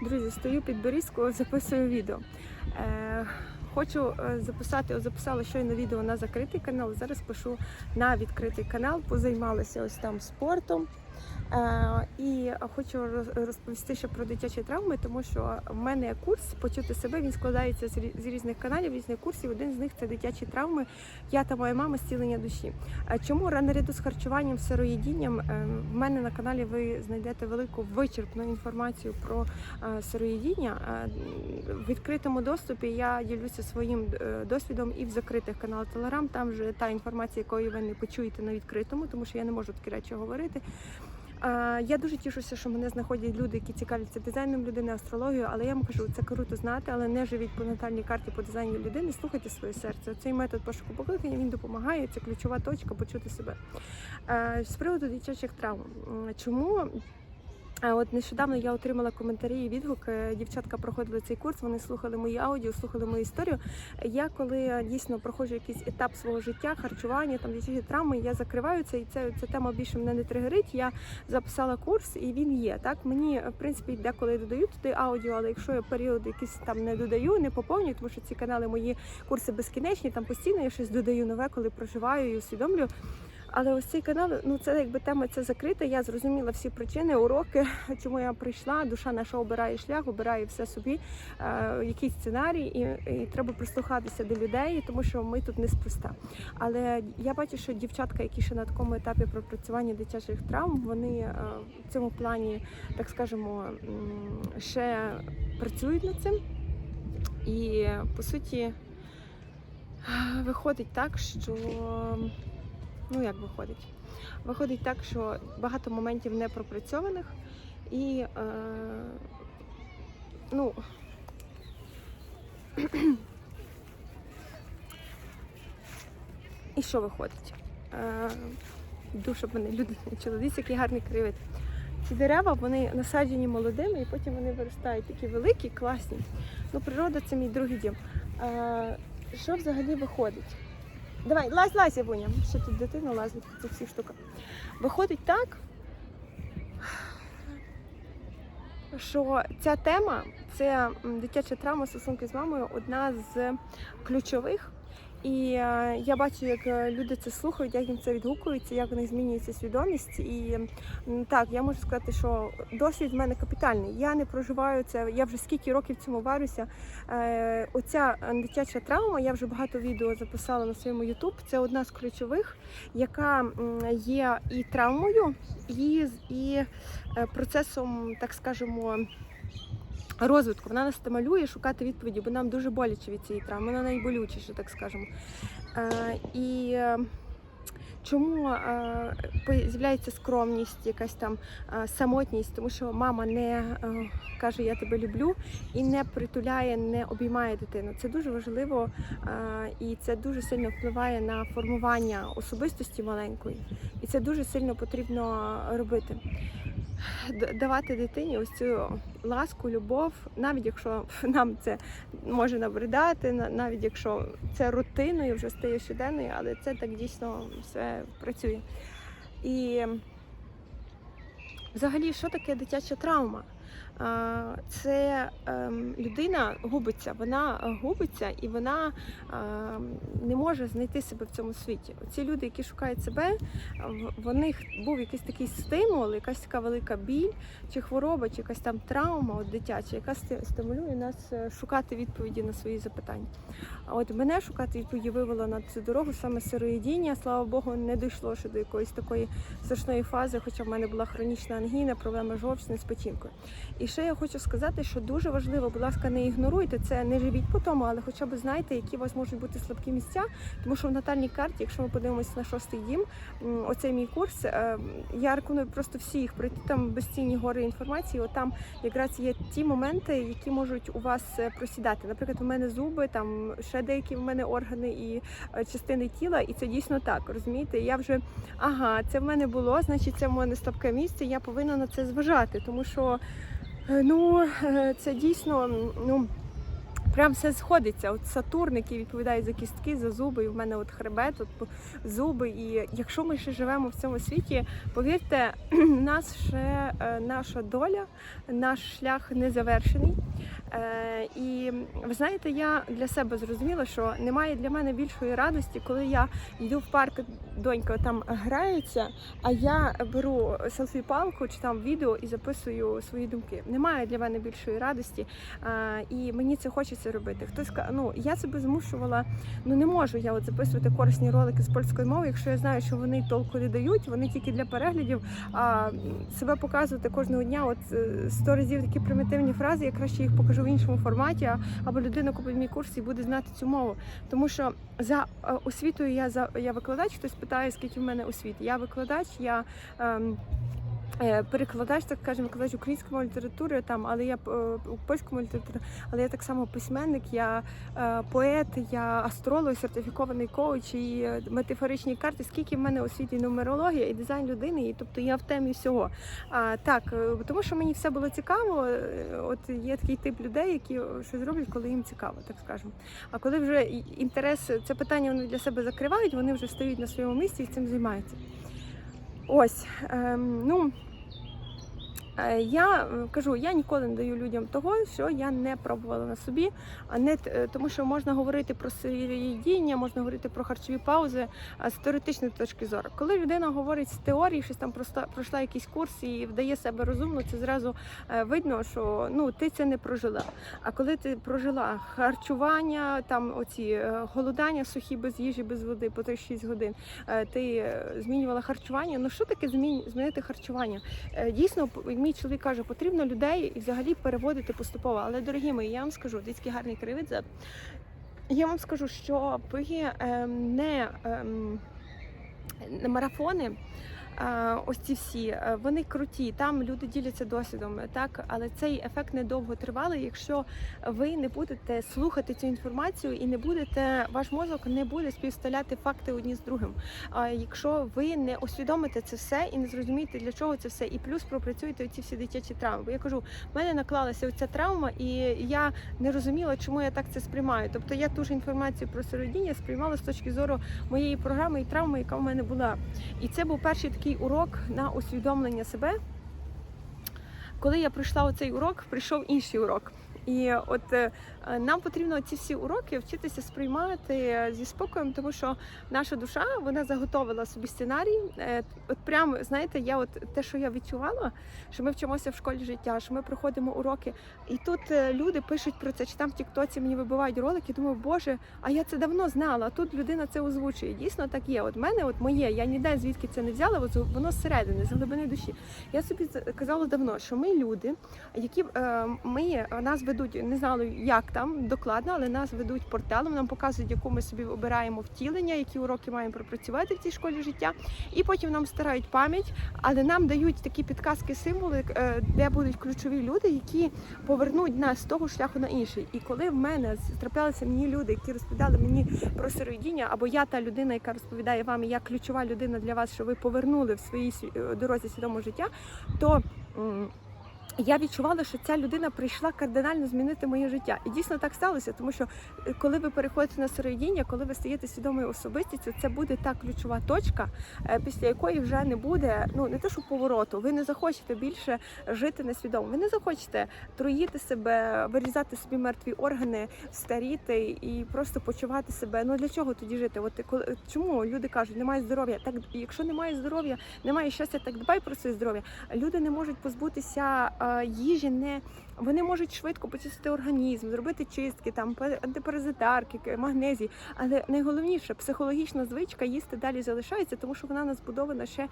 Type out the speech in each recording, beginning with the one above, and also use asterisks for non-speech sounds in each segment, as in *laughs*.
Друзі, стою під Борізькою, записую відео. Е, хочу е, записати, записала щойно відео на закритий канал. Зараз пишу на відкритий канал. Позаймалася ось там спортом. Е, і хочу роз- розповісти ще про дитячі травми, тому що в мене курс почути себе. Він складається з різних каналів, різних курсів. Один з них це дитячі травми. Я та моя мама зцілення душі. А Чому наряду з харчуванням, сироїдінням е, в мене на каналі ви знайдете велику вичерпну інформацію про е, сироїдіння. Е, В відкритому доступі я ділюся своїм е, досвідом і в закритих каналах Телеграм. Там вже та інформація, якої ви не почуєте на відкритому, тому що я не можу такі речі говорити. Я дуже тішуся, що мене знаходять люди, які цікавляться дизайном людини, астрологією, але я вам кажу, це круто знати, але не живіть по натальній карті по дизайну людини, слухайте своє серце. Цей метод пошуку покликання він допомагає. Це ключова точка почути себе. Е, З приводу дитячих травм. Чому? Е, От нещодавно я отримала коментарі і відгуки. Дівчатка проходили цей курс, вони слухали мої аудіо, слухали мою історію. Я коли е, дійсно проходжу якийсь етап свого життя, харчування, там дитячі травми, я закриваю це, і це ця тема більше мене не тригерить. Я записала курс, і він є. Так мені в принципі деколи додаю туди аудіо, але якщо я період якийсь там не додаю, не поповнюю, тому що ці канали мої курси безкінечні, там постійно я щось додаю нове, коли проживаю і усвідомлюю. Але ось цей канал, ну це якби тема ця закрита. Я зрозуміла всі причини, уроки, *laughs* чому я прийшла. Душа наша обирає шлях, обирає все собі, е, який сценарій, і, і треба прислухатися до людей, тому що ми тут неспроста. Але я бачу, що дівчатка, які ще на такому етапі пропрацювання дитячих травм, вони е, в цьому плані, так скажемо, ще працюють над цим. І по суті виходить так, що ну як виходить? Виходить так, що багато моментів не пропрацьованих і е, ну. *clears throat* І що виходить? Е, щоб мене люди. Дивіться, який гарний краєвид. Ці дерева вони насаджені молодими, і потім вони виростають такі великі, класні. Ну, природа це мій другий дім. Е, що взагалі виходить? Давай, лазь, лазь, Івуня. Ще тут дитина лазить по цих всіх. Виходить так, що ця тема, це дитяча травма стосунки з мамою, одна з ключових. І е, я бачу, як е, люди це слухають, як їм це відгукується, як вони змінюється свідомість. І так, я можу сказати, що досвід в мене капітальний. Я не проживаю це. Я вже скільки років цьому варюся. Е, оця дитяча травма, я вже багато відео записала на своєму YouTube. Це одна з ключових, яка є і травмою, і, і процесом, так скажемо. Розвитку вона нас стимулює шукати відповіді, бо нам дуже боляче від цієї травми, вона найболючіше, так скажемо. Е, і чому е, з'являється скромність, якась там е, самотність, тому що мама не е, каже Я тебе люблю і не притуляє, не обіймає дитину. Це дуже важливо е, і це дуже сильно впливає на формування особистості маленької, і це дуже сильно потрібно робити. Давати дитині ось цю ласку, любов, навіть якщо *laughs* нам це може набридати, на- навіть якщо це рутиною вже стає щоденною, але це так дійсно все працює. І взагалі, що таке дитяча травма? Це ем, людина губиться, вона губиться і вона ем, не може знайти себе в цьому світі. Ці люди, які шукають себе, в- них був якийсь такий стимул, якась така велика біль, чи хвороба, чи якась там травма от дитяча, яка стимулює нас е, шукати відповіді на свої запитання. А от мене шукати відповіді вивело на цю дорогу саме сироїдіння. Слава Богу, не дійшло ще до якоїсь такої страшної фази, хоча в мене була хронічна ангіна, проблеми жовчної з печінкою. І ще я хочу сказати, що дуже важливо, будь ласка, не ігноруйте це, не живіть по тому, але хоча б знайте, які у вас можуть бути слабкі місця. Тому що в натальній карті, якщо ми подивимося на шостий дім, оцей мій курс, е, я рекомендую просто всіх пройти там безцінні гори інформації. От там якраз є ті моменти, які можуть у вас е, просідати. Наприклад, у мене зуби, там ще деякі в мене органи і е, частини тіла, і це дійсно так. Розумієте? Я вже ага, це в мене було, значить, це в мене слабке місце. Я повинна на це зважати, тому що ну е, це дійсно ну. прям все сходиться. От Сатурн, який відповідає за кістки, за зуби, і в мене от хребет, от зуби. І якщо ми ще живемо в цьому світі, повірте, *clears throat* у нас ще е, наша доля, наш шлях не завершений. Е, і ви знаєте, я для себе зрозуміла, що немає для мене більшої радості, коли я йду в парк, донька там грається, а я беру селфі-палку чи там відео і записую свої думки. Немає для мене більшої радості, е, і мені це хочеться робити. Хтось ну я себе змушувала, ну не можу я от записувати корисні ролики з польської мови, якщо я знаю, що вони толку не дають, вони тільки для переглядів. А себе показувати кожного дня, от е, сто разів такі примітивні фрази, я краще їх покажу в іншому форматі, або людина купить мій курс і буде знати цю мову. Тому що за е, освітою я за я викладач, хтось питає, скільки в мене освіти. Я викладач, я. Ем, Перекладач, так скажемо, викладач української літератури, там, але я е, польському літературі, але я так само письменник, я е, поет, я астролог, сертифікований коуч і е, метафоричні карти. Скільки в мене освіті нумерологія і дизайн людини, і тобто я в темі всього. А, так, е, тому що мені все було цікаво. е, От є такий тип людей, які щось роблять, коли їм цікаво, так скажемо. А коли вже інтерес, це питання вони для себе закривають, вони вже стають на своєму місці і цим займаються. Ось, ем, ну. Е, Я кажу, я ніколи не даю людям того, що я не пробувала на собі, а не е, тому, що можна говорити про їдіння, можна говорити про харчові паузи з теоретичної точки зору. Коли людина говорить з теорії, щось там проста пройшла якийсь курс і вдає себе розумно, це зразу е, видно, що ну ти це не прожила. А коли ти прожила харчування, там оці голодання сухі без їжі, без води по 3-6 годин, ти змінювала харчування. Ну що таке змін, змінити харчування? Дійсно, мій чоловік каже, потрібно людей і взагалі переводити поступово. Але дорогі мої, я вам скажу, дитський гарний кривець. Я вам скажу, що ви ем, не, ем, марафони. Е, Ось ці всі е, вони круті. Там люди діляться досвідом, так але цей ефект недовго тривалий, якщо ви не будете слухати цю інформацію і не будете, ваш мозок не буде співставляти факти одні з другим. А якщо ви не усвідомите це все і не зрозумієте для чого це все, і плюс пропрацюєте ці всі дитячі травми. Бо я кажу, в мене наклалася оця травма, і я не розуміла, чому я так це сприймаю. Тобто я ту ж інформацію про сиродіння сприймала з точки зору моєї програми і травми, яка в мене була. І це був перший такий урок на усвідомлення себе. Коли я пройшла оцей урок, прийшов інший урок. І от е, нам потрібно ці всі уроки вчитися сприймати зі спокоєм, тому що наша душа вона заготовила собі сценарій. Е, От прям знаєте, я от те, що я відчувала, що ми вчимося в школі життя, що ми проходимо уроки, і тут е, люди пишуть про це, чи там в Тіктоці мені вибивають ролики. Думаю, боже, а я це давно знала. Тут людина це озвучує. Дійсно так є. От мене, от моє, я ніде звідки це не взяла, от воно зсередини, з глибини душі. Я собі казала давно, що ми люди, які ми нас ведуть, не знали, як там докладно, але нас ведуть порталом, нам показують, яку ми собі обираємо втілення, які уроки маємо пропрацювати в цій школі життя, і потім нам стирають пам'ять, але нам дають такі підказки, символи, е, де будуть ключові люди, які повернуть нас з того шляху на інший. І коли в мене траплялися мені люди, які розповідали мені про сироїдіння, або я та людина, яка розповідає вам, я ключова людина для вас, що ви повернули в своїй е, дорозі свідомого життя, то я відчувала, що ця людина прийшла кардинально змінити моє життя. І дійсно так сталося, тому що е, коли ви переходите на сироїдіння, коли ви стаєте свідомою особистістю, це буде та ключова точка, е, після якої вже не буде ну не те, що повороту. Ви не захочете більше жити несвідомо. Ви не захочете труїти себе, вирізати собі мертві органи, старіти і просто почувати себе. Ну для чого тоді жити? От коли чому люди кажуть, немає здоров'я? Так якщо немає здоров'я, немає щастя, так дбай про своє здоров'я. Люди не можуть позбутися е, їжі, не вони можуть швидко почистити організм, зробити чистки, там антипаразитарки, магнезії. Але найголовніше психологічна звичка їсти далі залишається, тому що вона нас збудована ще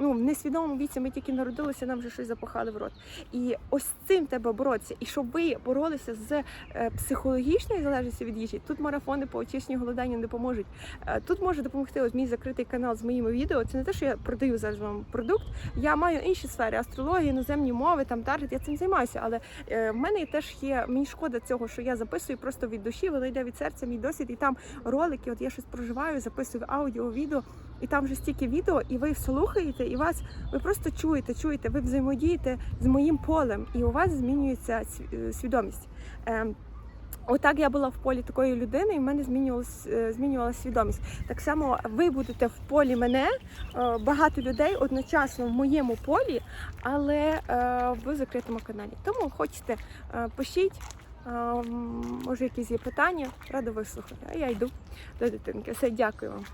ну в несвідомому віці. Ми тільки народилися, нам вже щось запахали в рот. І ось цим треба боротися. І щоб ви боролися з е, психологічною залежністю від їжі, тут марафони по очищенню голодання не допоможуть. Е, Тут може допомогти ось мій закритий канал з моїми відео. Це не те, що я продаю зараз вам продукт. Я маю інші сфери астрології, іноземні мови, там таргет. Я цим займаюся. Але е, в мене теж є мені шкода цього, що я записую просто від душі, воно йде від серця, мій досвід, і там ролики. От я щось проживаю, записую аудіо, відео, і там вже стільки відео, і ви слухаєте, і вас ви просто чуєте, чуєте, ви взаємодієте з моїм полем, і у вас змінюється е, свідомість. Ем, Отак я була в полі такої людини, і в мене змінювалась, е, змінювалася свідомість. Так само ви будете в полі мене, е, багато людей одночасно в моєму полі, але в закритому каналі. Тому хочете, пишіть. Може, якісь є питання, рада вислухати. А я йду до дитинки. Все, дякую вам.